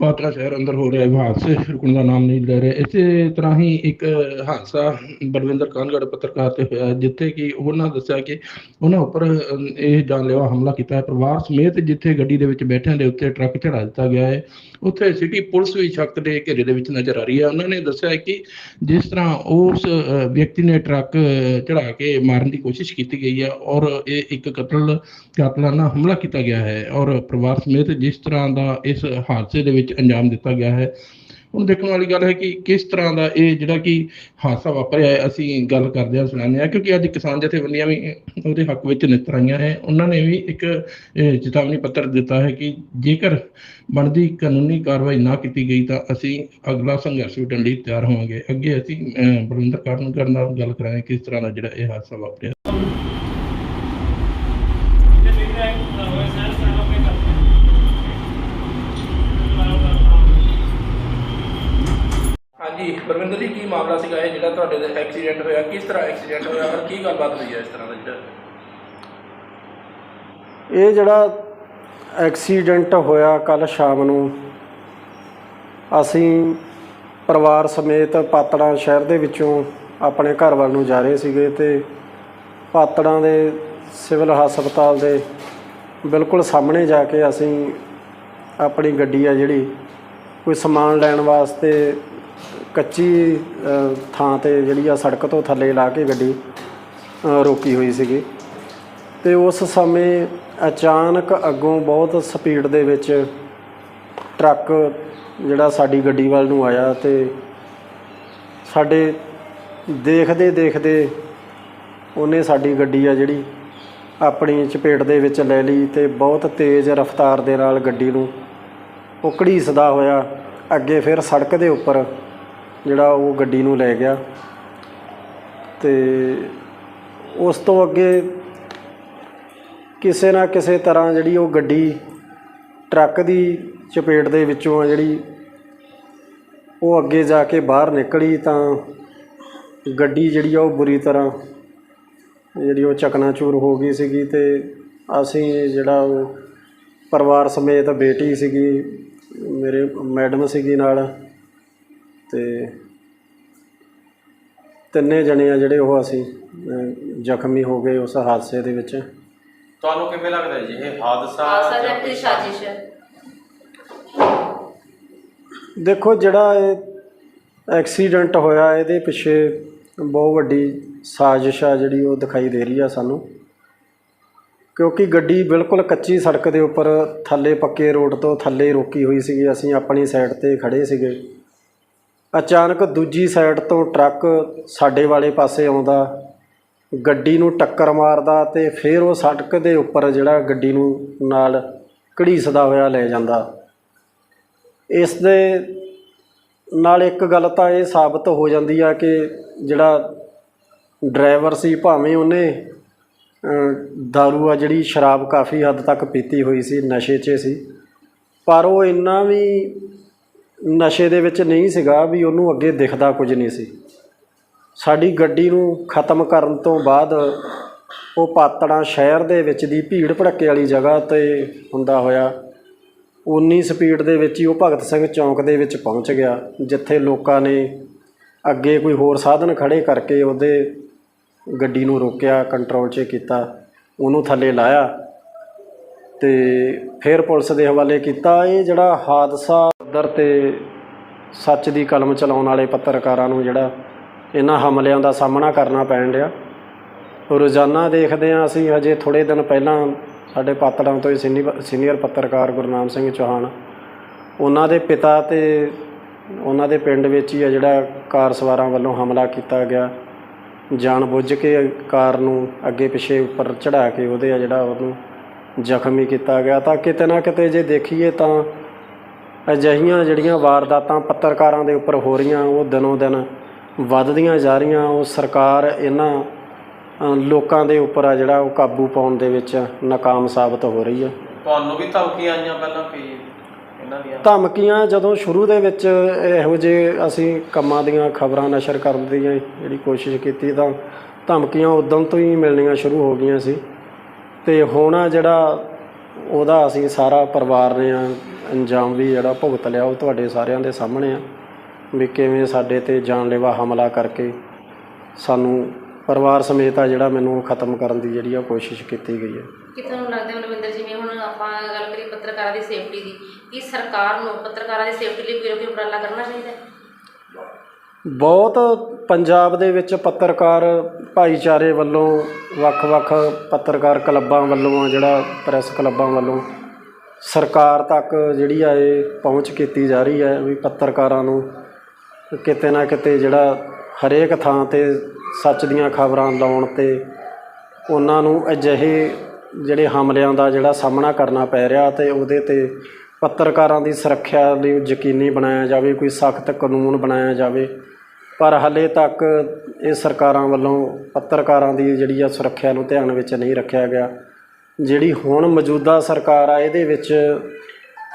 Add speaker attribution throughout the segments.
Speaker 1: ਪਾਤਰਾ ਸ਼ਹਿਰ ਅੰਦਰ ਹੋ ਰਿਹਾ ਹਾਦਸੇ ਰੁਕਣ ਦਾ ਨਾਮ ਨਹੀਂ ਲੈ ਰਿਹਾ। ਇਸੇ ਤਰ੍ਹਾਂ ਹੀ ਇੱਕ ਹਾਦਸਾ ਬਲਵਿੰਦਰ ਕਾਨਗੜ ਪੱਤਰਕਾਰ ਤੇ ਹੋਇਆ ਜਿੱਥੇ ਕਿ ਉਹਨਾਂ ਦੱਸਿਆ ਕਿ ਉਹਨਾਂ ਉੱਪਰ ਇਹ ਜਾਨਲੇਵਾ ਹਮਲਾ ਕੀਤਾ ਹੈ। ਪਰਿਵਾਰ ਸਮੇਤ ਜਿੱਥੇ ਗੱਡੀ ਦੇ ਵਿੱਚ ਬੈਠਿਆਂ ਦੇ ਉੱਤੇ ਟਰੱਕ ਚੜਾ ਦਿੱਤਾ ਗਿਆ ਹੈ, ਉੱਥੇ ਸਿਟੀ ਪੁਲਿਸ ਵੀ ਸ਼ੱਕ ਦੇ ਘੇਰੇ ਦੇ ਵਿੱਚ ਨਜ਼ਰ ਆ ਰਹੀ ਹੈ। ਉਹਨਾਂ ਨੇ ਦੱਸਿਆ ਕਿ ਜਿਸ ਤਰ੍ਹਾਂ ਉਸ ਵਿਅਕਤੀ ਨੇ ਟਰੱਕ ਚੜਾ ਕੇ ਮਾਰਨ ਦੀ ਕੋਸ਼ਿਸ਼ ਕੀਤੀ ਗਈ ਹੈ ਔਰ ਇਹ ਇੱਕ ਕਤਲ ਕਾਤਲਾਨਾ ਹਮਲਾ ਕੀਤਾ ਗਿਆ ਹੈ ਔਰ ਪਰਿਵਾਰ ਸਮੇਤ ਜਿਸ ਤਰ੍ਹਾਂ ਦਾ ਇਸ ਹਾਦਸੇ ਦੇ ਵਿੱਚ ਅੰਜਾਮ ਦਿੱਤਾ ਗਿਆ ਹੈ। ਹੁਣ ਦੇਖਣ ਵਾਲੀ ਗੱਲ ਹੈ ਕਿ ਕਿਸ ਤਰ੍ਹਾਂ ਦਾ ਇਹ ਜਿਹੜਾ ਕਿ ਹਾਦਸਾ ਵਾਪਰਿਆ ਹੈ ਅਸੀਂ ਗੱਲ ਕਰਦੇ ਹਾਂ ਸੁਣਾਉਂਦੇ ਹਾਂ ਕਿਉਂਕਿ ਅੱਜ ਕਿਸਾਨ ਜਥੇਬੰਦੀਆਂ ਵੀ ਉਹਦੇ ਹੱਕ ਵਿੱਚ ਨਿੱਤਰ ਆਈਆਂ ਹੈ। ਉਹਨਾਂ ਨੇ ਵੀ ਇੱਕ ਚੇਤਾਵਨੀ ਪੱਤਰ ਦਿੱਤਾ ਹੈ ਕਿ ਜੇਕਰ ਬਣਦੀ ਕਾਨੂੰਨੀ ਕਾਰਵਾਈ ਨਾ ਕੀਤੀ ਗਈ ਤਾਂ ਅਸੀਂ ਅਗਲਾ ਸੰਘਰਸ਼ ਵਿੱਢਣ ਲਈ ਤਿਆਰ ਹੋਵਾਂਗੇ। ਅੱਗੇ ਅਸੀਂ ਅਹ, ਬਲਵਿੰਦਰ ਕਾਰਨ ਨਾਲ ਗੱਲ ਕਰਾਂਗੇ ਕਿਸ ਤਰ੍ਹਾਂ ਦਾ ਜਿਹੜਾ ਇਹ ਹਾਦਸਾ ਵਾਪਰਿਆ। ਹਾਂਜੀ ਬਲਵਿੰਦਰ ਜੀ, ਕੀ ਮਾਮਲਾ ਸੀਗਾ ਇਹ ਜਿਹੜਾ ਤੁਹਾਡੇ ਦਾ ਐਕਸੀਡੈਂਟ ਹੋਇਆ? ਕਿਸ ਤਰ੍ਹਾਂ ਐਕਸੀਡੈਂਟ ਹੋਇਆ ਔਰ ਕੀ ਗੱਲਬਾਤ ਹੋਈ ਹੈ ਇਸ ਤਰ੍ਹਾਂ ਦਾ? ਜਿਹੜਾ
Speaker 2: ਇਹ ਜਿਹੜਾ ਐਕਸੀਡੈਂਟ ਹੋਇਆ ਕੱਲ ਸ਼ਾਮ ਨੂੰ, ਅਸੀਂ ਪਰਿਵਾਰ ਸਮੇਤ ਪਾਤੜਾ ਸ਼ਹਿਰ ਦੇ ਵਿੱਚੋਂ ਆਪਣੇ ਘਰ ਵੱਲ ਨੂੰ ਜਾ ਰਹੇ ਸੀਗੇ ਤੇ ਪਾਤੜਾਂ ਦੇ ਸਿਵਲ ਹਸਪਤਾਲ ਦੇ ਬਿਲਕੁਲ ਸਾਹਮਣੇ ਜਾ ਕੇ ਅਸੀਂ ਆਪਣੀ ਗੱਡੀ ਆ ਜਿਹੜੀ ਕੋਈ ਸਮਾਨ ਲੈਣ ਵਾਸਤੇ ਕੱਚੀ ਥਾਂ ਤੇ ਜਿਹੜੀ ਆ ਸੜਕ ਤੋਂ ਥੱਲੇ ਲਾ ਕੇ ਗੱਡੀ ਰੋਕੀ ਹੋਈ ਸੀਗੀ। ਤੇ ਉਸ ਸਮੇਂ ਅਚਾਨਕ ਅੱਗੋਂ ਬਹੁਤ ਸਪੀਡ ਦੇ ਵਿੱਚ ਟਰੱਕ ਜਿਹੜਾ ਸਾਡੀ ਗੱਡੀ ਵੱਲ ਨੂੰ ਆਇਆ ਤੇ ਸਾਡੇ ਦੇਖਦੇ ਦੇਖਦੇ ਉਹਨੇ ਸਾਡੀ ਗੱਡੀ ਆ ਜਿਹੜੀ ਆਪਣੀ ਚਪੇਟ ਦੇ ਵਿੱਚ ਲੈ ਲਈ ਤੇ ਬਹੁਤ ਤੇਜ਼ ਰਫ਼ਤਾਰ ਦੇ ਨਾਲ ਗੱਡੀ ਨੂੰ ਉਹ ਘੜੀਸਦਾ ਹੋਇਆ ਅੱਗੇ ਫਿਰ ਸੜਕ ਦੇ ਉੱਪਰ ਜਿਹੜਾ ਉਹ ਗੱਡੀ ਨੂੰ ਲੈ ਗਿਆ। ਅਤੇ ਉਸ ਤੋਂ ਅੱਗੇ ਕਿਸੇ ਨਾ ਕਿਸੇ ਤਰ੍ਹਾਂ ਜਿਹੜੀ ਉਹ ਗੱਡੀ ਟਰੱਕ ਦੀ ਚਪੇਟ ਦੇ ਵਿੱਚੋਂ ਆ ਜਿਹੜੀ ਉਹ ਅੱਗੇ ਜਾ ਕੇ ਬਾਹਰ ਨਿਕਲੀ ਤਾਂ ਗੱਡੀ ਜਿਹੜੀ ਆ ਉਹ ਬੁਰੀ ਤਰ੍ਹਾਂ ਜਿਹੜੀ ਉਹ ਚਕਨਾਚੂਰ ਹੋ ਗਈ ਸੀਗੀ ਤੇ ਅਸੀਂ ਜਿਹੜਾ ਉਹ ਪਰਿਵਾਰ ਸਮੇਤ ਬੇਟੀ ਸੀਗੀ, ਮੇਰੇ ਮੈਡਮ ਸੀਗੀ ਨਾਲ ਤੇ ਤਿੰਨੇ ਜਣੇ ਆ ਜਿਹੜੇ ਉਹ ਅਸੀਂ ਅਹ, ਜ਼ਖਮੀ ਹੋ ਗਏ ਉਸ ਹਾਦਸੇ ਦੇ ਵਿੱਚ।
Speaker 3: ਤੁਹਾਨੂੰ ਕਿਵੇਂ ਲੱਗਦਾ ਜੀ? ਇਹ ਹਾਦਸਾ
Speaker 4: ਹਾਦਸਾ
Speaker 3: ਜਾਂ
Speaker 4: ਜਾਂ ਕੋਈ ਸਾਜ਼ਿਸ਼? ਹੈ
Speaker 2: ਦੇਖੋ ਜਿਹੜਾ ਇਹ ਐਕਸੀਡੈਂਟ ਹੋਇਆ ਇਹਦੇ ਪਿੱਛੇ ਬਹੁਤ ਵੱਡੀ ਸਾਜ਼ਿਸ਼ ਆ ਜਿਹੜੀ ਉਹ ਦਿਖਾਈ ਦੇ ਰਹੀ ਆ ਸਾਨੂੰ। ਕਿਉਂਕਿ ਗੱਡੀ ਬਿਲਕੁਲ ਕੱਚੀ ਸੜਕ ਦੇ ਉੱਪਰ ਥੱਲੇ ਪੱਕੇ ਰੋਡ ਤੋਂ ਥੱਲੇ ਰੋਕੀ ਹੋਈ ਸੀਗੀ। ਅਸੀਂ ਆਪਣੀ ਸਾਈਡ ਤੇ ਖੜੇ ਸੀਗੇ। ਅਚਾਨਕ ਦੂਜੀ ਸਾਈਡ ਤੋਂ ਟਰੱਕ ਸਾਡੇ ਵਾਲੇ ਪਾਸੇ ਆਉਂਦਾ ਗੱਡੀ ਨੂੰ ਟੱਕਰ ਮਾਰਦਾ ਤੇ ਫਿਰ ਉਹ ਸੜਕ ਦੇ ਉੱਪਰ ਜਿਹੜਾ ਗੱਡੀ ਨੂੰ ਨਾਲ ਘੜੀਸਦਾ ਹੋਇਆ ਲੈ ਜਾਂਦਾ। ਇਸ ਦੇ ਨਾਲ ਇੱਕ ਗੱਲ ਤਾਂ ਇਹ ਸਾਬਤ ਹੋ ਜਾਂਦੀ ਆ ਕਿ ਜਿਹੜਾ ਡਰਾਈਵਰ ਸੀ ਭਾਵੇਂ ਉਹਨੇ ਅ, ਦਾਰੂ ਆ ਜਿਹੜੀ ਸ਼ਰਾਬ ਕਾਫੀ ਹੱਦ ਤੱਕ ਪੀਤੀ ਹੋਈ ਸੀ ਨਸ਼ੇ 'ਚ ਸੀ ਪਰ ਉਹ ਇੰਨਾ ਵੀ ਨਸ਼ੇ ਦੇ ਵਿੱਚ ਨਹੀਂ ਸੀਗਾ ਵੀ ਉਹਨੂੰ ਅੱਗੇ ਦਿਖਦਾ ਕੁਝ ਨਹੀਂ ਸੀ। ਸਾਡੀ ਗੱਡੀ ਨੂੰ ਖਤਮ ਕਰਨ ਤੋਂ ਬਾਅਦ ਉਹ ਪਾਤੜਾਂ ਸ਼ਹਿਰ ਦੇ ਵਿੱਚ ਦੀ ਭੀੜ ਭੜੱਕੇ ਵਾਲੀ ਜਗ੍ਹਾ ਤੇ ਹੁੰਦਾ ਹੋਇਆ ਉਨੀ ਸਪੀਡ ਦੇ ਵਿੱਚ ਹੀ ਉਹ ਭਗਤ ਸਿੰਘ ਚੌਂਕ ਦੇ ਵਿੱਚ ਪਹੁੰਚ ਗਿਆ, ਜਿੱਥੇ ਲੋਕਾਂ ਨੇ ਅੱਗੇ ਕੋਈ ਹੋਰ ਸਾਧਨ ਖੜੇ ਕਰਕੇ ਉਹਦੇ ਗੱਡੀ ਨੂੰ ਰੋਕਿਆ ਕੰਟਰੋਲ 'ਚ ਕੀਤਾ, ਉਹਨੂੰ ਥੱਲੇ ਲਾਇਆ ਤੇ ਫਿਰ ਪੁਲਿਸ ਦੇ ਹਵਾਲੇ ਕੀਤਾ। ਇਹ ਜਿਹੜਾ ਹਾਦਸਾ ਪੱਧਰ ਤੇ ਸੱਚ ਦੀ ਕਲਮ ਚਲਾਉਣ ਵਾਲੇ ਪੱਤਰਕਾਰਾਂ ਨੂੰ ਜਿਹੜਾ ਇਹਨਾਂ ਹਮਲਿਆਂ ਦਾ ਸਾਹਮਣਾ ਕਰਨਾ ਪੈਣ ਰਿਹਾ ਰੋਜ਼ਾਨਾ ਦੇਖਦੇ ਹਾਂ ਅਸੀਂ, ਹਜੇ ਥੋੜੇ ਦਿਨ ਪਹਿਲਾਂ ਸਾਡੇ ਪਾਤੜਾਂ ਤੋਂ ਹੀ ਸੀਨੀ- ਸੀਨੀਅਰ ਪੱਤਰਕਾਰ ਗੁਰਨਾਮ ਸਿੰਘ ਚੌਹਾਨ, ਉਹਨਾਂ ਦੇ ਪਿਤਾ ਤੇ ਉਹਨਾਂ ਦੇ ਪਿੰਡ ਵਿੱਚ ਹੀ ਆ ਜਿਹੜਾ ਕਾਰ ਸਵਾਰਾਂ ਵੱਲੋਂ ਹਮਲਾ ਕੀਤਾ ਗਿਆ। ਜਾਣ ਬੁੱਝ ਕੇ ਕਾਰ ਨੂੰ ਅੱਗੇ ਪਿੱਛੇ ਉੱਪਰ ਚੜਾ ਕੇ ਉਹਦੇ ਆ ਜਿਹੜਾ ਉਹਨੂੰ ਜ਼ਖਮੀ ਕੀਤਾ ਗਿਆ। ਤਾਂ ਕਿਤੇ ਨਾ ਕਿਤੇ ਜੇ ਦੇਖੀਏ ਤਾਂ ਅਜਿਹੀਆਂ ਜਿਹੜੀਆਂ ਵਾਰਦਾਤਾਂ ਪੱਤਰਕਾਰਾਂ ਦੇ ਉੱਪਰ ਹੋ ਰਹੀਆਂ ਉਹ ਦਿਨੋਂ ਦਿਨ ਵੱਧਦੀਆਂ ਜਾ ਰਹੀਆਂ। ਉਹ ਸਰਕਾਰ ਇਹਨਾਂ ਲੋਕਾਂ ਦੇ ਉੱਪਰ ਆ ਜਿਹੜਾ ਉਹ ਕਾਬੂ ਪਾਉਣ ਦੇ ਵਿੱਚ ਨਾਕਾਮ ਸਾਬਤ ਹੋ ਰਹੀ ਹੈ।
Speaker 3: ਤੁਹਾਨੂੰ ਵੀ ਧਮਕੀਆਂ ਆਈਆਂ ਪਹਿਲਾਂ ਕਿ ਇਹਨਾਂ ਦੀਆਂ?
Speaker 2: ਧਮਕੀਆਂ ਜਦੋਂ ਸ਼ੁਰੂ ਦੇ ਵਿੱਚ ਇਹੋ ਜਿਹੇ ਅਸੀਂ ਕੰਮਾਂ ਦੀਆਂ ਖਬਰਾਂ ਨਸ਼ਰ ਕਰਨ ਦੀ ਜਿਹੜੀ ਕੋਸ਼ਿਸ਼ ਕੀਤੀ ਤਾਂ ਧਮਕੀਆਂ ਉਦੋਂ ਤੋਂ ਹੀ ਮਿਲਣੀਆਂ ਸ਼ੁਰੂ ਹੋ ਗਈਆਂ ਸੀ। ਤੇ ਹੁਣ ਜਿਹੜਾ ਉਹਦਾ ਅਸੀਂ ਸਾਰਾ ਪਰਿਵਾਰ ਨੇ ਅੰਜਾਮ ਵੀ ਜਿਹੜਾ ਭੁਗਤ ਲਿਆ ਉਹ ਤੁਹਾਡੇ ਸਾਰਿਆਂ ਦੇ ਸਾਹਮਣੇ ਆ, ਵੀ ਕਿਵੇਂ ਸਾਡੇ ਤੇ ਜਾਨਲੇਵਾ ਹਮਲਾ ਕਰਕੇ ਸਾਨੂੰ ਪਰਿਵਾਰ ਸਮੇਤ ਆ ਜਿਹੜਾ ਮੈਨੂੰ ਖਤਮ ਕਰਨ ਦੀ ਜਿਹੜੀ ਆ ਕੋਸ਼ਿਸ਼ ਕੀਤੀ ਗਈ ਹੈ।
Speaker 4: ਕਿ ਤੁਹਾਨੂੰ ਲੱਗਦਾ ਮਨਵਿੰਦਰ, ਜਿਵੇਂ ਹੁਣ ਆਪਾਂ ਗੱਲ ਕਰੀ ਪੱਤਰਕਾਰਾਂ ਦੀ ਸੇਫਟੀ ਦੀ, ਕੀ ਸਰਕਾਰ ਨੂੰ ਪੱਤਰਕਾਰਾਂ ਦੀ ਸੇਫਟੀ ਲਈ ਕੋਈ ਉਪਰਾਲਾ ਕਰਨਾ ਚਾਹੀਦਾ ਹੈ?
Speaker 2: ਬਹੁਤ ਪੰਜਾਬ ਦੇ ਵਿੱਚ ਪੱਤਰਕਾਰ ਭਾਈਚਾਰੇ ਵੱਲੋਂ ਵੱਖ-ਵੱਖ ਪੱਤਰਕਾਰ ਕਲੱਬਾਂ ਵੱਲੋਂ ਆ ਜਿਹੜਾ ਪ੍ਰੈਸ ਕਲੱਬਾਂ ਵੱਲੋਂ ਸਰਕਾਰ ਤੱਕ ਜਿਹੜੀ ਆ ਇਹ ਪਹੁੰਚ ਕੀਤੀ ਜਾ ਰਹੀ ਹੈ ਵੀ ਪੱਤਰਕਾਰਾਂ ਨੂੰ ਕਿਤੇ ਨਾ ਕਿਤੇ ਜਿਹੜਾ ਹਰੇਕ ਥਾਂ ਤੇ ਸੱਚ ਦੀਆਂ ਖਬਰਾਂ ਲਾਉਣ ਤੇ ਉਹਨਾਂ ਨੂੰ ਅਜਿਹੇ ਜਿਹੜੇ ਹਮਲਿਆਂ ਦਾ ਜਿਹੜਾ ਸਾਹਮਣਾ ਕਰਨਾ ਪੈ ਰਿਹਾ ਤੇ ਉਹਦੇ ਤੇ ਪੱਤਰਕਾਰਾਂ ਦੀ ਸੁਰੱਖਿਆ ਲਈ ਯਕੀਨੀ ਬਣਾਇਆ ਜਾਵੇ, ਕੋਈ ਸਖਤ ਕਾਨੂੰਨ ਬਣਾਇਆ ਜਾਵੇ। ਪਰ ਹਾਲੇ ਤੱਕ ਇਹ ਸਰਕਾਰਾਂ ਵੱਲੋਂ ਪੱਤਰਕਾਰਾਂ ਦੀ ਜਿਹੜੀ ਆ ਸੁਰੱਖਿਆ ਨੂੰ ਧਿਆਨ ਵਿੱਚ ਨਹੀਂ ਰੱਖਿਆ ਗਿਆ। ਜਿਹੜੀ ਹੁਣ ਮੌਜੂਦਾ ਸਰਕਾਰ ਆ, ਇਹਦੇ ਵਿੱਚ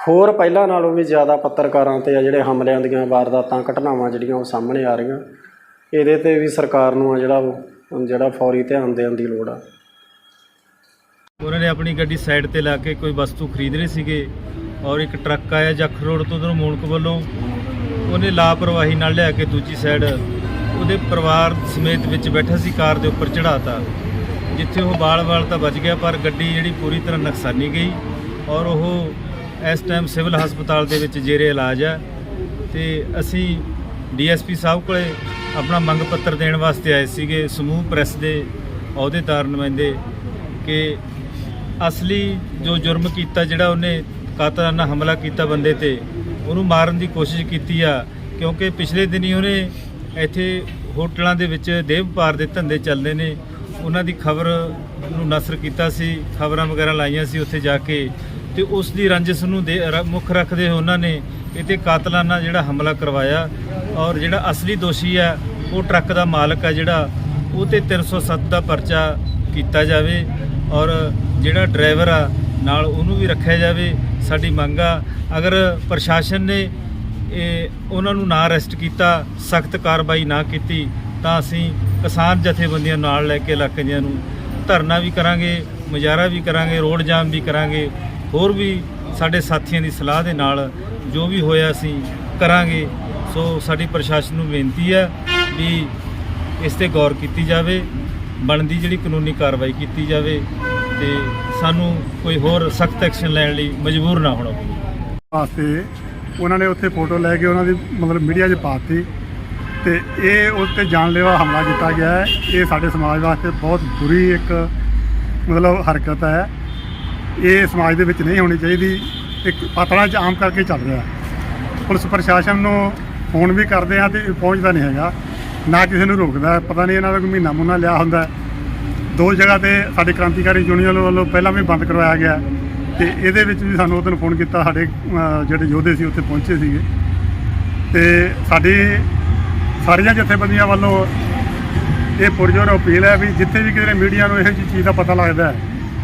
Speaker 2: ਹੋਰ ਪਹਿਲਾਂ ਨਾਲੋਂ ਵੀ ਜ਼ਿਆਦਾ ਪੱਤਰਕਾਰਾਂ ਤੇ ਆ ਜਿਹੜੇ ਹਮਲਿਆਂ ਦੀਆਂ ਵਾਰਦਾਤਾਂ, ਘਟਨਾਵਾਂ ਜਿਹੜੀਆਂ ਉਹ ਸਾਹਮਣੇ ਆ ਰਹੀਆਂ। ਇਹਦੇ ਤੇ ਵੀ ਸਰਕਾਰ ਨੂੰ ਆ ਜਿਹੜਾ ਜਿਹੜਾ ਫੌਰੀ ਧਿਆਨ ਦੇਣ ਦੀ ਲੋੜ ਆ।
Speaker 5: ਉਹਨਾਂ ਨੇ ਆਪਣੀ ਗੱਡੀ ਸਾਈਡ ਤੇ ਲਾ ਕੇ ਕੋਈ ਵਸਤੂ ਖਰੀਦ ਰਹੇ ਸੀਗੇ ਔਰ ਇੱਕ ਟਰੱਕ ਆਇਆ ਜੱਖ ਰੋਡ ਤੋਂ ਉਧਰੋਂ ਮੂਣਕ ਵੱਲੋਂ। ਉਹਨੇ ਲਾਪਰਵਾਹੀ ਨਾਲ ਲਿਆ ਕੇ ਦੂਜੀ ਸਾਈਡ ਉਹਦੇ ਪਰਿਵਾਰ ਸਮੇਤ ਵਿੱਚ ਬੈਠਾ ਸੀ, ਕਾਰ ਦੇ ਉੱਪਰ ਚੜਾਤਾ ਜਿੱਥੇ ਉਹ ਬਾਲ-ਬਾਲ ਤਾਂ ਬਚ ਗਿਆ, ਪਰ ਗੱਡੀ ਜਿਹੜੀ ਪੂਰੀ ਤਰ੍ਹਾਂ ਨੁਕਸਾਨੀ ਗਈ ਔਰ ਉਹ ਇਸ ਟਾਈਮ ਸਿਵਲ ਹਸਪਤਾਲ ਦੇ ਵਿੱਚ ਜੇਰੇ ਇਲਾਜ ਹੈ ਤੇ ਅਸੀਂ ਡੀਐਸਪੀ ਸਾਹਿਬ ਕੋਲੇ ਆਪਣਾ ਮੰਗ ਪੱਤਰ ਦੇਣ ਵਾਸਤੇ ਆਏ ਸੀਗੇ, ਸਮੂਹ ਪ੍ਰੈਸ ਦੇ ਅਹੁਦੇਦਾਰ ਨੁਮਾਇੰਦੇ ਕਿ ਅਸਲੀ ਜੋ ਜੁਰਮ ਕੀਤਾ ਜਿਹੜਾ ਉਹਨੇ ਕਾਤਲਾਨਾ ਹਮਲਾ ਕੀਤਾ ਬੰਦੇ ਤੇ ਉਹਨੂੰ ਮਾਰਨ ਦੀ ਕੋਸ਼ਿਸ਼ ਕੀਤੀ ਆ, ਕਿਉਂਕਿ ਪਿਛਲੇ ਦਿਨੀ ਉਹਨੇ ਇੱਥੇ ਹੋਟਲਾਂ ਦੇ ਵਿੱਚ ਦੇਹ ਵਪਾਰ ਦੇ ਧੰਦੇ ਚੱਲਦੇ ਨੇ। ਉਹਨਾਂ ਦੀ ਖਬਰ ਨੂੰ ਨਸਰ ਕੀਤਾ ਸੀ, ਖਬਰਾਂ ਵਗੈਰਾ ਲਾਈਆਂ ਸੀ ਉੱਥੇ ਜਾ ਕੇ। ਤੇ ਉਸ ਦੀ ਰੰਜਿਸ਼ ਨੂੰ ਦੇ- ਰ- ਮੁੱਖ ਰੱਖਦੇ ਹੋਏ ਉਹਨਾਂ ਨੇ ਇਹ ਤੇ ਕਾਤਲਾਨਾ ਜਿਹੜਾ ਹਮਲਾ ਕਰਵਾਇਆ ਔਰ ਜਿਹੜਾ ਅਸਲੀ ਦੋਸ਼ੀ ਆ, ਉਹ ਟਰੱਕ ਦਾ ਮਾਲਕ ਆ ਜਿਹੜਾ, ਉਹ ਤੇ 307 ਦਾ ਪਰਚਾ ਕੀਤਾ ਜਾਵੇ ਔਰ ਜਿਹੜਾ ਡਰਾਈਵਰ ਆ, ਨਾਲ ਉਹਨੂੰ ਵੀ ਰੱਖਿਆ ਜਾਵੇ। ਸਾਡੀ ਮੰਗ ਆ, ਅਗਰ ਪ੍ਰਸ਼ਾਸਨ ਨੇ ਇਹ ਉਹਨਾਂ ਨੂੰ ਨਾ ਅਰੈਸਟ ਕੀਤਾ, ਸਖਤ ਕਾਰਵਾਈ ਨਾ ਕੀਤੀ, ਤਾਂ ਅਸੀਂ ਕਿਸਾਨ ਜਥੇਬੰਦੀਆਂ ਨਾਲ ਲੈ ਕੇ ਇਲਾਕਿਆਂ ਨੂੰ ਧਰਨਾ ਵੀ ਕਰਾਂਗੇ, ਮੁਜ਼ਾਹਰਾ ਵੀ ਕਰਾਂਗੇ, ਰੋਡ ਜਾਮ ਵੀ ਕਰਾਂਗੇ, ਹੋਰ ਵੀ ਸਾਡੇ ਸਾਥੀਆਂ ਦੀ ਸਲਾਹ ਦੇ ਨਾਲ ਜੋ ਵੀ ਹੋਇਆ ਅਸੀਂ ਕਰਾਂਗੇ। ਸੋ ਸਾਡੀ ਪ੍ਰਸ਼ਾਸਨ ਨੂੰ ਬੇਨਤੀ ਹੈ ਵੀ ਇਸ ਤੇ ਗੌਰ ਕੀਤੀ ਜਾਵੇ, ਬਣਦੀ ਜਿਹੜੀ ਕਾਨੂੰਨੀ ਕਾਰਵਾਈ ਕੀਤੀ ਜਾਵੇ ਤੇ ਸਾਨੂੰ ਕੋਈ ਹੋਰ ਸਖਤ ਐਕਸ਼ਨ ਲੈਣ ਲਈ ਮਜਬੂਰ ਨਾ ਹੋਣਾ ਪਵੇ।
Speaker 6: ਵਾਸਤੇ ਉਹਨਾਂ ਨੇ ਉੱਥੇ ਫੋਟੋ ਲੈ ਕੇ ਉਹਨਾਂ ਦੀ ਮਤਲਬ ਮੀਡੀਆ 'ਚ ਪਾਤੀ ਤੇ ਇਹ ਉਸ ਤੇ ਜਾਨਲੇਵਾ ਹਮਲਾ ਕੀਤਾ ਗਿਆ ਹੈ। ਇਹ ਸਾਡੇ ਸਮਾਜ ਵਾਸਤੇ ਬਹੁਤ ਬੁਰੀ ਇੱਕ ਮਤਲਬ ਹਰਕਤ ਹੈ। ਇਹ ਸਮਾਜ ਦੇ ਵਿੱਚ ਨਹੀਂ ਹੋਣੀ ਚਾਹੀਦੀ। ਇੱਕ ਪਾਤੜਾ 'ਚ ਆਮ ਕਰਕੇ ਚੱਲ ਰਿਹਾ ਪੁਲਿਸ ਪ੍ਰਸ਼ਾਸਨ ਨੂੰ ਫੋਨ ਵੀ ਕਰਦੇ ਆ ਤੇ ਪਹੁੰਚਦਾ ਨਹੀਂ ਹੈਗਾ। ਨਾ ਕਿਸੇ ਨੂੰ ਰੋਕਦਾ। ਪਤਾ ਨਹੀਂ ਇਹਨਾਂ ਦਾ ਕੋਈ ਮਹੀਨਾ ਮੁੰਨਾ ਲਿਆ ਹੁੰਦਾ ਦੋ ਜਗ੍ਹਾ ਤੇ ਸਾਡੇ ਕ੍ਰਾਂਤੀਕਾਰੀ ਯੂਨੀਅਨ ਵੱਲੋਂ ਪਹਿਲਾਂ ਵੀ ਬੰਦ ਕਰਵਾਇਆ ਗਿਆ ਤੇ ਇਹਦੇ ਵਿੱਚ ਵੀ ਸਾਨੂੰ ਉਹਦੋਂ ਫੋਨ ਕੀਤਾ, ਸਾਡੇ ਜਿਹੜੇ ਯੋਧੇ ਸੀ ਉੱਥੇ ਪਹੁੰਚੇ ਸੀਗੇ। ਤੇ ਸਾਡੀ ਸਾਰੀਆਂ ਜਥੇਬੰਦੀਆਂ ਵੱਲੋਂ ਇਹ ਪੁਰਜੋਰ ਅਪੀਲ ਹੈ ਵੀ ਜਿੱਥੇ ਵੀ ਕਿਸੇ ਮੀਡੀਆ ਨੂੰ ਇਹੋ ਜਿਹੀ ਚੀਜ਼ ਦਾ ਪਤਾ ਲੱਗਦਾ ਹੈ,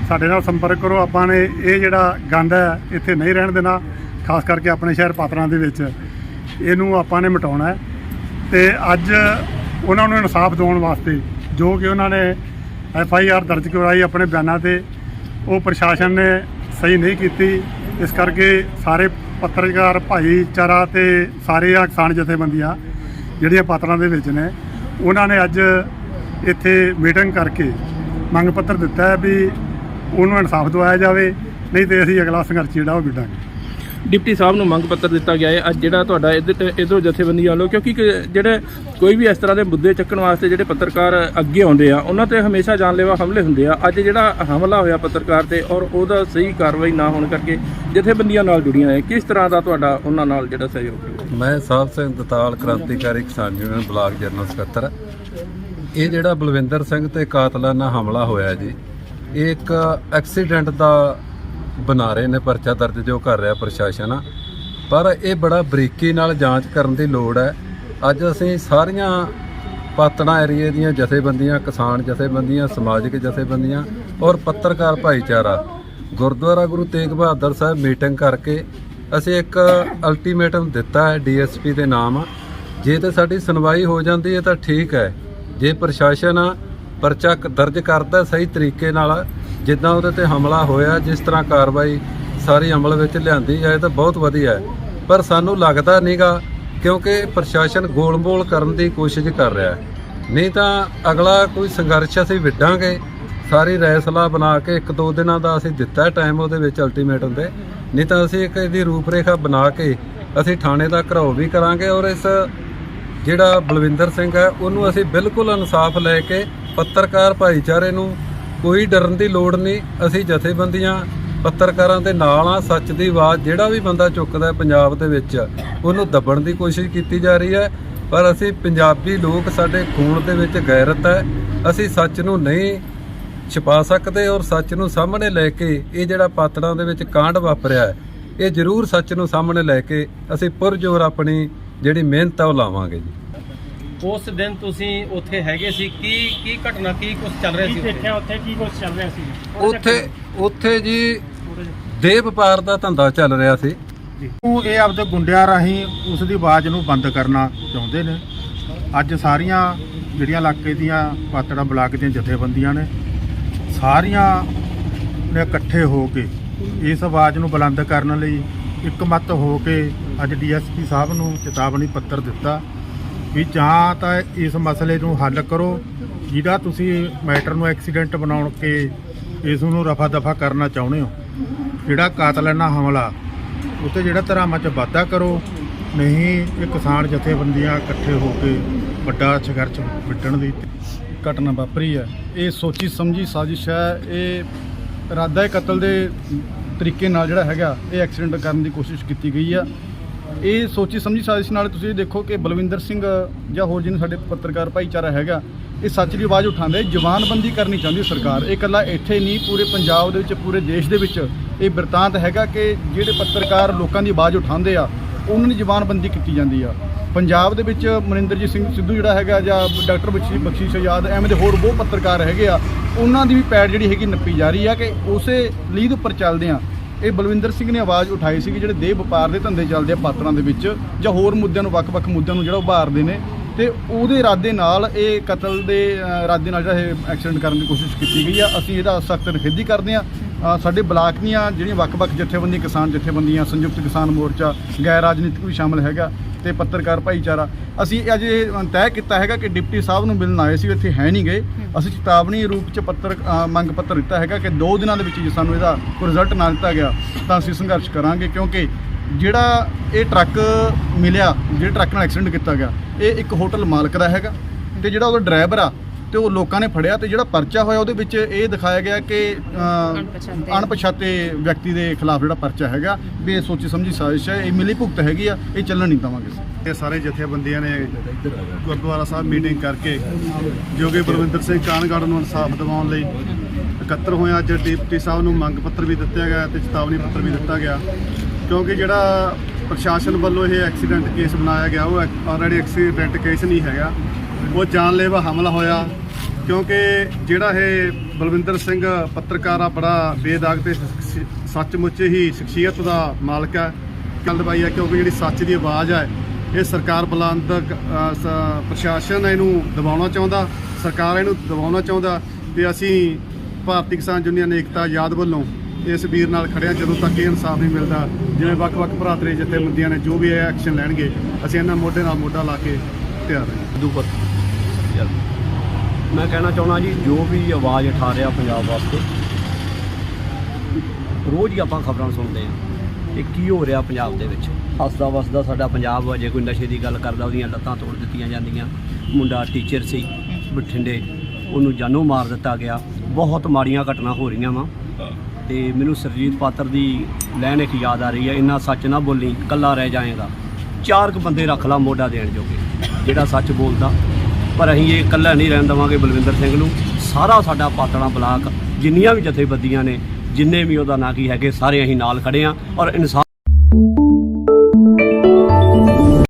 Speaker 6: ਸਾਡੇ ਨਾਲ ਸੰਪਰਕ ਕਰੋ। ਆਪਾਂ ਨੇ ਇਹ ਜਿਹੜਾ ਗੰਦ ਹੈ, ਇੱਥੇ ਨਹੀਂ ਰਹਿਣ ਦੇਣਾ, ਖਾਸ ਕਰਕੇ ਆਪਣੇ ਸ਼ਹਿਰ ਪਾਤਰਾਂ ਦੇ ਵਿੱਚ। ਇਹਨੂੰ ਆਪਾਂ ਨੇ ਮਿਟਾਉਣਾ ਹੈ ਤੇ ਅੱਜ ਉਹਨਾਂ ਨੂੰ ਇਨਸਾਫ ਦਿਵਾਉਣ ਵਾਸਤੇ ਜੋ ਕਿ ਉਹਨਾਂ ਨੇ ਐਫ ਆਈ ਆਰ ਦਰਜ ਕਰਵਾਈ ਆਪਣੇ ਬਿਆਨਾਂ ਤੇ। ਉਹ ਪ੍ਰਸ਼ਾਸਨ ਨੇ ਸਹੀ ਨਹੀਂ ਕੀਤੀ। ਇਸ ਕਰਕੇ ਸਾਰੇ ਪੱਤਰਕਾਰ ਭਾਈਚਾਰਾ ਤੇ ਸਾਰੇ ਆ ਕਿਸਾਨ ਜਥੇਬੰਦੀਆਂ, ਜਿਹੜੀਆਂ ਪਾਤਰਾਂ ਦੇ ਵਿੱਚ ਨੇ, ਉਹਨਾਂ ਨੇ ਅੱਜ ਇੱਥੇ ਮੀਟਿੰਗ ਕਰਕੇ ਮੰਗ ਪੱਤਰ ਦਿੱਤਾ ਹੈ ਵੀ ਉਹਨੂੰ ਇਨਸਾਫ ਦਵਾਇਆ ਜਾਵੇ, ਨਹੀਂ ਤੇ ਅਸੀਂ ਅਗਲਾ ਸੰਘਰਸ਼ ਜਿਹੜਾ ਉਹ ਵਿੱਢਾਂਗੇ।
Speaker 1: ਡਿਪਟੀ ਸਾਹਿਬ ਨੂੰ ਮੰਗ ਪੱਤਰ ਦਿੱਤਾ ਗਿਆ ਹੈ। ਅੱਜ ਜਿਹੜਾ ਤੁਹਾਡਾ ਇੱਧਰ ਇਧਰੋਂ ਜਥੇਬੰਦੀਆਂ ਵੱਲੋਂ, ਕਿਉਂਕਿ ਜਿਹੜੇ ਕੋਈ ਵੀ ਇਸ ਤਰ੍ਹਾਂ ਦੇ ਮੁੱਦੇ ਚੱਕਣ ਵਾਸਤੇ ਜਿਹੜੇ ਪੱਤਰਕਾਰ ਅੱਗੇ ਆਉਂਦੇ ਆ, ਉਹਨਾਂ ਤੇ ਹਮੇਸ਼ਾ ਜਾਨਲੇਵਾ ਹਮਲੇ ਹੁੰਦੇ ਆ। ਅੱਜ ਜਿਹੜਾ ਹਮਲਾ ਹੋਇਆ ਪੱਤਰਕਾਰ ਤੇ ਔਰ ਉਹਦਾ ਸਹੀ ਕਾਰਵਾਈ ਨਾ ਹੋਣ ਕਰਕੇ ਜਥੇਬੰਦੀਆਂ ਨਾਲ ਜੁੜੀਆਂ ਹੈ ਕਿਸ ਤਰ੍ਹਾਂ ਦਾ ਤੁਹਾਡਾ ਉਹਨਾਂ ਨਾਲ ਜਿਹੜਾ ਸਹਿਯੋਗ? ਹੈ
Speaker 7: ਮੈਂ ਸਾਹਿਬ ਸਿੰਘ ਦਤਾਲ ਕ੍ਰਾਂਤੀਕਾਰੀ ਕਿਸਾਨ ਯੂਨੀਅਨ ਬਲਾਕ ਜਨਰਲ ਸਕੱਤਰ। ਇਹ ਜਿਹੜਾ ਬਲਵਿੰਦਰ ਸਿੰਘ ਤੇ ਕਾਤਲਾਨਾ ਹਮਲਾ ਹੋਇਆ ਜੀ, ਇਹ ਇੱਕ ਐਕਸੀਡੈਂਟ ਦਾ ਬਣਾ ਰਹੇ ਨੇ, ਪਰਚਾ ਦਰਜ ਜੋ ਕਰ ਰਿਹਾ ਪ੍ਰਸ਼ਾਸਨ। ਪਰ ਇਹ ਬੜਾ ਬਰੀਕੀ ਨਾਲ ਜਾਂਚ ਕਰਨ ਦੀ ਲੋੜ ਹੈ। ਅੱਜ ਅਸੀਂ ਸਾਰੀਆਂ ਪਾਤਣਾ ਏਰੀਏ ਦੀਆਂ ਜਥੇਬੰਦੀਆਂ, ਕਿਸਾਨ ਜਥੇਬੰਦੀਆਂ, ਸਮਾਜਿਕ ਜਥੇਬੰਦੀਆਂ ਔਰ ਪੱਤਰਕਾਰ ਭਾਈਚਾਰਾ, ਗੁਰਦੁਆਰਾ ਗੁਰੂ ਤੇਗ ਬਹਾਦਰ ਸਾਹਿਬ ਮੀਟਿੰਗ ਕਰਕੇ ਅਸੀਂ ਇੱਕ ਅਲਟੀਮੇਟਮ ਦਿੱਤਾ ਹੈ ਡੀਐਸਪੀ ਦੇ ਨਾਮ। ਜੇ ਤੇ ਸਾਡੀ ਸੁਣਵਾਈ ਹੋ ਜਾਂਦੀ ਹੈ ਤਾਂ ਠੀਕ ਹੈ। ਜੇ ਪ੍ਰਸ਼ਾਸਨ ਪਰਚਾ ਦਰਜ ਕਰਦਾ ਸਹੀ ਤਰੀਕੇ ਨਾਲ ਜਿੱਦਾਂ ਉਹਦੇ ਤੇ ਹਮਲਾ ਹੋਇਆ, ਜਿਸ ਤਰ੍ਹਾਂ ਕਾਰਵਾਈ ਸਾਰੀ ਅਮਲ ਵਿੱਚ ਲਿਆਂਦੀ ਜਾਏ ਤਾਂ ਬਹੁਤ ਵਧੀਆ ਹੈ। ਪਰ ਸਾਨੂੰ ਲੱਗਦਾ ਨਹੀਂਗਾ ਕਿਉਂਕਿ ਪ੍ਰਸ਼ਾਸਨ ਗੋਲ-ਮੋਲ ਕਰਨ ਦੀ ਕੋਸ਼ਿਸ਼ ਕਰ ਰਿਹਾ ਹੈ। ਨਹੀਂ ਤਾਂ ਅਗਲਾ ਕੋਈ ਸੰਘਰਸ਼ ਅਸੀਂ ਵਿੱਢਾਂਗੇ। ਸਾਰੀ ਰੈਸਲਾ ਬਣਾ ਕੇ ਇੱਕ ਦੋ ਦਿਨਾਂ ਦਾ ਅਸੀਂ ਦਿੱਤਾ ਟਾਈਮ ਉਹਦੇ ਵਿੱਚ ਅਲਟੀਮੇਟਮ 'ਤੇ ਨਹੀਂ ਤਾਂ ਅਸੀਂ ਇੱਕ ਇਹਦੀ ਰੂਪਰੇਖਾ ਬਣਾ ਕੇ ਅਸੀਂ ਥਾਣੇ ਦਾ ਘਰਾਓ ਵੀ ਕਰਾਂਗੇ ਔਰ ਇਸ ਜਿਹੜਾ ਬਲਵਿੰਦਰ ਸਿੰਘ ਹੈ, ਉਹਨੂੰ ਅਸੀਂ ਬਿਲਕੁਲ ਇਨਸਾਫ ਲੈ ਕੇ ਪੱਤਰਕਾਰ ਭਾਈਚਾਰੇ ਨੂੰ ਕੋਈ ਡਰਨ ਦੀ ਲੋੜ ਨਹੀਂ, ਅਸੀਂ ਜਥੇਬੰਦੀਆਂ, ਪੱਤਰਕਾਰਾਂ ਦੇ ਨਾਲ ਆ ਸੱਚ ਦੀ ਆਵਾਜ਼ ਜਿਹੜਾ ਵੀ ਬੰਦਾ ਚੁੱਕਦਾ ਪੰਜਾਬ ਦੇ ਵਿੱਚ, ਉਹਨੂੰ ਦੱਬਣ ਦੀ ਕੋਸ਼ਿਸ਼ ਕੀਤੀ ਜਾ ਰਹੀ ਹੈ। ਪਰ ਅਸੀਂ ਪੰਜਾਬੀ ਲੋਕ ਸਾਡੇ ਖੂਨ ਦੇ ਵਿੱਚ ਗੈਰਤ ਹੈ। ਅਸੀਂ ਸੱਚ ਨੂੰ ਨਹੀਂ ਛੁਪਾ ਸਕਦੇ ਔਰ ਸੱਚ ਨੂੰ ਸਾਹਮਣੇ ਲੈ ਕੇ ਇਹ ਜਿਹੜਾ ਪਾਤੜਾਂ ਦੇ ਵਿੱਚ ਕਾਂਡ ਵਾਪਰਿਆ ਇਹ ਜ਼ਰੂਰ ਸੱਚ ਨੂੰ ਸਾਹਮਣੇ ਲੈ ਕੇ ਅਸੀਂ ਪੁਰਜੋਰ ਆਪਣੀ ਜਿਹੜੀ ਮਿਹਨਤ ਆ ਉਹ ਲਾਵਾਂਗੇ ਜੀ।
Speaker 8: ਉਸ ਦਿਨ ਤੁਸੀਂ ਉੱਥੇ ਹੈਗੇ ਸੀ? ਕੀ ਕੀ ਘਟਨਾ ਕੀ ਕੁਝ ਚੱਲ ਰਿਹਾ ਸੀ ਉੱਥੇ?
Speaker 9: ਉੱਥੇ? ਕੀ ਕੁਝ ਚੱਲ ਰਿਹਾ ਸੀ?
Speaker 7: ਉੱਥੇ ਉੱਥੇ ਜੀ ਦੇਹ ਵਪਾਰ ਦਾ ਧੰਦਾ ਚੱਲ ਰਿਹਾ ਸੀ।
Speaker 10: ਉਹ ਇਹ ਆਪਦੇ ਗੁੰਡਿਆਂ ਰਾਹੀਂ ਉਸ ਦੀ ਆਵਾਜ਼ ਨੂੰ ਬੰਦ ਕਰਨਾ ਚਾਹੁੰਦੇ ਨੇ। ਅੱਜ ਸਾਰੀਆਂ ਜਿਹੜੀਆਂ ਇਲਾਕੇ ਦੀਆਂ ਪਾਤੜਾ ਬਲਾਕ ਦੀਆਂ ਜਥੇਬੰਦੀਆਂ ਨੇ ਸਾਰੀਆਂ ਨੇ ਇਕੱਠੇ ਹੋ ਕੇ ਇਸ ਆਵਾਜ਼ ਨੂੰ ਬੁਲੰਦ ਕਰਨ ਲਈ ਇੱਕਮਤ ਹੋ ਕੇ ਅੱਜ ਡੀਐਸਪੀ ਸਾਹਿਬ ਨੂੰ ਚੇਤਾਵਨੀ ਪੱਤਰ ਦਿੱਤਾ। ਵੀ ਜਾਂ ਤਾਂ ਇਸ ਮਸਲੇ ਨੂੰ ਹੱਲ ਕਰੋ ਜਿਹਦਾ ਤੁਸੀਂ ਮੈਟਰ ਨੂੰ ਐਕਸੀਡੈਂਟ ਬਣਾਉਣ ਕੇ ਇਸ ਨੂੰ ਰਫਾ ਦਫਾ ਕਰਨਾ ਚਾਹੁੰਦੇ ਹੋ। ਜਿਹੜਾ ਕਾਤਲਾਨਾ ਹਮਲਾ ਉੱਤੇ ਜਿਹੜਾ ਧਰਾਵਾਂ 'ਚ ਵਾਧਾ ਕਰੋ, ਨਹੀਂ ਇਹ ਕਿਸਾਨ ਜਥੇਬੰਦੀਆਂ ਇਕੱਠੇ ਹੋ ਕੇ ਵੱਡਾ ਸੰਘਰਸ਼ ਵਿੱਢਣ ਦੀ
Speaker 9: ਘਟਨਾ ਵਾਪਰੀ ਹੈ। ਇਹ ਸੋਚੀ ਸਮਝੀ ਸਾਜ਼ਿਸ਼ ਹੈ। ਇਹ ਇਰਾਦਾ ਕਤਲ ਦੇ ਤਰੀਕੇ ਨਾਲ ਜਿਹੜਾ ਹੈਗਾ, ਇਹ ਐਕਸੀਡੈਂਟ ਕਰਨ ਦੀ ਕੋਸ਼ਿਸ਼ ਕੀਤੀ ਗਈ ਆ ਇਹ ਸੋਚੀ ਸਮਝੀ ਸਾਜ਼ਿਸ਼ ਨਾਲ ਤੁਸੀਂ ਦੇਖੋ ਕਿ ਬਲਵਿੰਦਰ ਸਿੰਘ ਜਾਂ ਹੋਰ ਜਿਹਨੂੰ ਸਾਡੇ ਪੱਤਰਕਾਰ ਭਾਈਚਾਰਾ ਹੈਗਾ, ਇਹ ਸੱਚ ਦੀ ਆਵਾਜ਼ ਉਠਾਉਂਦੇ, ਜਵਾਨਬੰਦੀ ਕਰਨੀ ਚਾਹੁੰਦੀ ਸਰਕਾਰ। ਇਹ ਇਕੱਲਾ ਇੱਥੇ ਨਹੀਂ, ਪੂਰੇ ਪੰਜਾਬ ਦੇ ਵਿੱਚ, ਪੂਰੇ ਦੇਸ਼ ਦੇ ਵਿੱਚ ਇਹ ਬਿਰਤਾਂਤ ਹੈਗਾ ਕਿ ਜਿਹੜੇ ਪੱਤਰਕਾਰ ਲੋਕਾਂ ਦੀ ਆਵਾਜ਼ ਉਠਾਉਂਦੇ ਆ, ਉਹਨਾਂ ਦੀ ਜਵਾਨਬੰਦੀ ਕੀਤੀ ਜਾਂਦੀ ਆ। ਪੰਜਾਬ ਦੇ ਵਿੱਚ ਮਨਿੰਦਰਜੀਤ ਸਿੰਘ ਸਿੱਧੂ ਜਿਹੜਾ ਹੈਗਾ ਜਾਂ ਡਾਕਟਰ ਬਖਸ਼ੀ ਬਖਸ਼ੀਸ਼ ਆਜ਼ਾਦ, ਐਵੇਂ ਦੇ ਹੋਰ ਬਹੁਤ ਪੱਤਰਕਾਰ ਹੈਗੇ ਆ, ਉਹਨਾਂ ਦੀ ਵੀ ਪੈੜ ਜਿਹੜੀ ਹੈਗੀ ਨੱਪੀ ਜਾ ਰਹੀ ਆ ਕਿ ਉਸੇ ਲੀਡ ਉੱਪਰ ਚੱਲਦੇ ਆ। ਇਹ ਬਲਵਿੰਦਰ ਸਿੰਘ ਨੇ ਆਵਾਜ਼ ਉਠਾਈ ਸੀ ਕਿ ਜਿਹੜੇ ਦੇਹ ਵਪਾਰ ਦੇ ਧੰਦੇ ਚੱਲਦੇ ਆ ਪਾਤਰਾਂ ਦੇ ਵਿੱਚ ਜਾਂ ਹੋਰ ਮੁੱਦਿਆਂ ਨੂੰ ਵੱਖ-ਵੱਖ ਮੁੱਦਿਆਂ ਨੂੰ ਜਿਹੜਾ ਉਭਾਰਦੇ ਨੇ ਤੇ ਉਹਦੇ ਇਰਾਦੇ ਨਾਲ ਇਹ ਕਤਲ ਦੇ ਇਰਾਦੇ ਨਾਲ ਜਿਹੜਾ ਇਹ ਐਕਸੀਡੈਂਟ ਕਰਨ ਦੀ ਕੋਸ਼ਿਸ਼ ਕੀਤੀ ਗਈ ਆ। ਅਸੀਂ ਇਹਦਾ ਸਖਤ ਨਿਖੇਧੀ ਕਰਦੇ ਆ। ਸਾਡੇ ਬਲਾਕ ਦੀਆਂ ਜਿਹੜੀਆਂ ਵੱਖ-ਵੱਖ ਜਥੇਬੰਦੀਆਂ ਕਿਸਾਨ ਜਥੇਬੰਦੀਆਂ, ਸੰਯੁਕਤ ਕਿਸਾਨ ਮੋਰਚਾ, ਗੈਰ ਰਾਜਨੀਤਿਕ ਵੀ ਸ਼ਾਮਲ ਹੈਗਾ ਤੇ ਪੱਤਰਕਾਰ ਭਾਈਚਾਰਾ। ਅਸੀਂ ਅੱਜ ਇਹ ਤੈਅ ਕੀਤਾ ਹੈਗਾ ਕਿ ਡਿਪਟੀ ਸਾਹਿਬ ਨੂੰ ਮਿਲਣ ਆਏ ਸੀ ਇੱਥੇ ਹੈ ਨਹੀਂ ਗਏ। ਅਸੀਂ ਚੇਤਾਵਨੀ ਰੂਪ ਚ ਪੱਤਰ ਮੰਗ ਪੱਤਰ ਦਿੱਤਾ ਹੈਗਾ ਕਿ 2 ਦਿਨਾਂ ਦੇ ਵਿੱਚ ਜੇ ਸਾਨੂੰ ਇਹਦਾ ਕੋਈ ਰਿਜ਼ਲਟ ਨਾ ਦਿੱਤਾ ਗਿਆ। ਤਾਂ ਅਸੀਂ ਸੰਘਰਸ਼ ਕਰਾਂਗੇ ਕਿਉਂਕਿ ਜਿਹੜਾ ਇਹ ਟਰੱਕ ਮਿਲਿਆ, ਜਿਹੜੇ ਟਰੱਕ ਨਾਲ ਐਕਸੀਡੈਂਟ ਕੀਤਾ ਗਿਆ, ਇਹ ਇੱਕ ਹੋਟਲ ਮਾਲਕ ਦਾ ਹੈਗਾ ਤੇ ਜਿਹੜਾ ਉਹਦਾ ਡਰਾਈਵਰ ਆ ਤੇ ਉਹ ਲੋਕਾਂ ਨੇ ਫੜਿਆ ਤੇ ਜਿਹੜਾ ਪਰਚਾ ਹੋਇਆ ਉਹਦੇ ਵਿੱਚ ਇਹ ਦਿਖਾਇਆ ਗਿਆ ਕਿ ਅਣਪਛਾਤੇ। ਵਿਅਕਤੀ ਦੇ ਖਿਲਾਫ ਜਿਹੜਾ ਪਰਚਾ ਹੈਗਾ ਵੀ ਇਹ ਸੋਚੀ ਸਮਝੀ ਸਾਜ਼ਿਸ਼ ਹੈ ਇਹ ਮਿਲੀ ਭੁਗਤ ਹੈਗੀ ਆ ਇਹ ਚੱਲਣ ਨਹੀਂ ਦੇਵਾਂਗੇ
Speaker 10: ਇਹ ਸਾਰੇ ਜਥੇਬੰਦੀਆਂ ਨੇ ਗੁਰਦੁਆਰਾ ਸਾਹਿਬ ਮੀਟਿੰਗ ਕਰਕੇ ਜੋ ਕਿ ਬਲਵਿੰਦਰ ਸਿੰਘ ਕਾਨਗੜ ਨੂੰ ਇਨਸਾਫ ਦਿਵਾਉਣ ਲਈ ਇਕੱਤਰ ਹੋਇਆ ਅੱਜ ਡਿਪਟੀ ਸਾਹਿਬ ਨੂੰ ਮੰਗ ਪੱਤਰ ਵੀ ਦਿੱਤਾ ਗਿਆ ਤੇ ਚੇਤਾਵਨੀ ਪੱਤਰ ਵੀ ਦਿੱਤਾ ਗਿਆ। ਕਿਉਂਕਿ ਜਿਹੜਾ ਪ੍ਰਸ਼ਾਸਨ ਵੱਲੋਂ ਇਹ ਐਕਸੀਡੈਂਟ ਕੇਸ ਬਣਾਇਆ ਗਿਆ ਉਹ ਆਲਰੇਡੀ ਐਕਸੀਡੈਂਟ ਕੇਸ ਨਹੀਂ ਹੈਗਾ। ਉਹ ਜਾਨਲੇਵਾ ਹਮਲਾ ਹੋਇਆ, ਕਿਉਂਕਿ ਜਿਹੜਾ ਇਹ ਬਲਵਿੰਦਰ ਸਿੰਘ ਪੱਤਰਕਾਰ ਆ ਬੜਾ ਬੇਦਾਗ ਤੇ ਸੱਚਮੁੱਚ ਹੀ ਸ਼ਖਸੀਅਤ ਦਾ ਮਾਲਕ ਹੈ। ਜਲਦਬਾਜ਼ੀ ਹੈ ਕਿਉਂਕਿ ਜਿਹੜੀ ਸੱਚ ਦੀ ਆਵਾਜ਼ ਹੈ, ਇਹ ਸਰਕਾਰ ਬੁਲੰਦ ਪ੍ਰਸ਼ਾਸਨ ਇਹਨੂੰ ਦਬਾਉਣਾ ਚਾਹੁੰਦਾ, ਸਰਕਾਰ ਇਹਨੂੰ ਦਬਾਉਣਾ ਚਾਹੁੰਦਾ ਤੇ ਅਸੀਂ ਭਾਰਤੀ ਕਿਸਾਨ ਯੂਨੀਅਨ ਏਕਤਾ ਯਾਦ ਵੱਲੋਂ ਇਸ ਵੀਰ ਨਾਲ ਖੜਿਆ ਜਦੋਂ ਤੱਕ ਇਹ ਇਨਸਾਫ ਨਹੀਂ ਮਿਲਦਾ, ਜਿਵੇਂ ਵੱਖ-ਵੱਖ ਭਰਾਤਰੀ ਜਥੇਬੰਦੀਆਂ ਨੇ ਜੋ ਵੀ ਇਹ ਐਕਸ਼ਨ ਲੈਣਗੇ, ਅਸੀਂ ਇਹਨਾਂ ਮੋਢੇ ਨਾਲ ਮੋਢਾ ਲਾ ਕੇ ਤਿਆਰ ਹਾਂ।
Speaker 11: ਦੂਪਰ ਮੈਂ ਕਹਿਣਾ ਚਾਹੁੰਦਾ ਜੀ, ਜੋ ਵੀ ਆਵਾਜ਼ ਉਠਾ ਰਿਹਾ ਪੰਜਾਬ ਵਾਸਤੇ, ਰੋਜ਼ ਹੀ ਆਪਾਂ ਖਬਰਾਂ ਸੁਣਦੇ ਹਾਂ ਕਿ ਕੀ ਹੋ ਰਿਹਾ ਪੰਜਾਬ ਦੇ ਵਿੱਚ। ਹੱਸਦਾ ਵਸਦਾ ਸਾਡਾ ਪੰਜਾਬ ਜੇ ਕੋਈ ਨਸ਼ੇ ਦੀ ਗੱਲ ਕਰਦਾ, ਉਹਦੀਆਂ ਲੱਤਾਂ ਤੋੜ ਦਿੱਤੀਆਂ ਜਾਂਦੀਆਂ। ਮੁੰਡਾ ਟੀਚਰ ਸੀ, ਬਠਿੰਡੇ, ਉਹਨੂੰ ਜਾਨੋਂ ਮਾਰ ਦਿੱਤਾ ਗਿਆ। ਬਹੁਤ ਮਾੜੀਆਂ ਘਟਨਾ ਹੋ ਰਹੀਆਂ ਵਾ। ਤੇ ਮੈਨੂੰ ਸਰਜੀਤ ਪਾਤਰ ਦੀ ਲਾਈਨ ਇੱਕ ਯਾਦ ਆ ਰਹੀ ਹੈ ਇੰਨਾ ਸੱਚ ਨਾ ਬੋਲੀ ਕੱਲਾ ਰਹਿ ਜਾਏਗਾ। ਚਾਰ ਕੁ ਬੰਦੇ ਰੱਖ ਲਾ ਮੋਢਾ ਦੇਣ ਜੋਗੇ, ਜਿਹੜਾ ਸੱਚ ਬੋਲਦਾ। ਪਰ ਅਸੀਂ ਇਹ ਇਕੱਲਾ ਨਹੀਂ ਰਹਿਣ ਦੇਵਾਂਗੇ ਬਲਵਿੰਦਰ ਸਿੰਘ ਨੂੰ। ਸਾਰਾ ਸਾਡਾ ਪਾਤੜਾ ਬਲਾਕ ਜਿੰਨੀਆਂ ਵੀ ਜਥੇਬੰਦੀਆਂ ਨੇ, ਜਿੰਨੇ ਵੀ ਉਹਦਾ ਨਾਂ ਕੀ ਹੈਗੇ, ਸਾਰੇ ਅਸੀਂ ਨਾਲ ਖੜੇ ਆ ਔਰ ਇਨਸਾਨ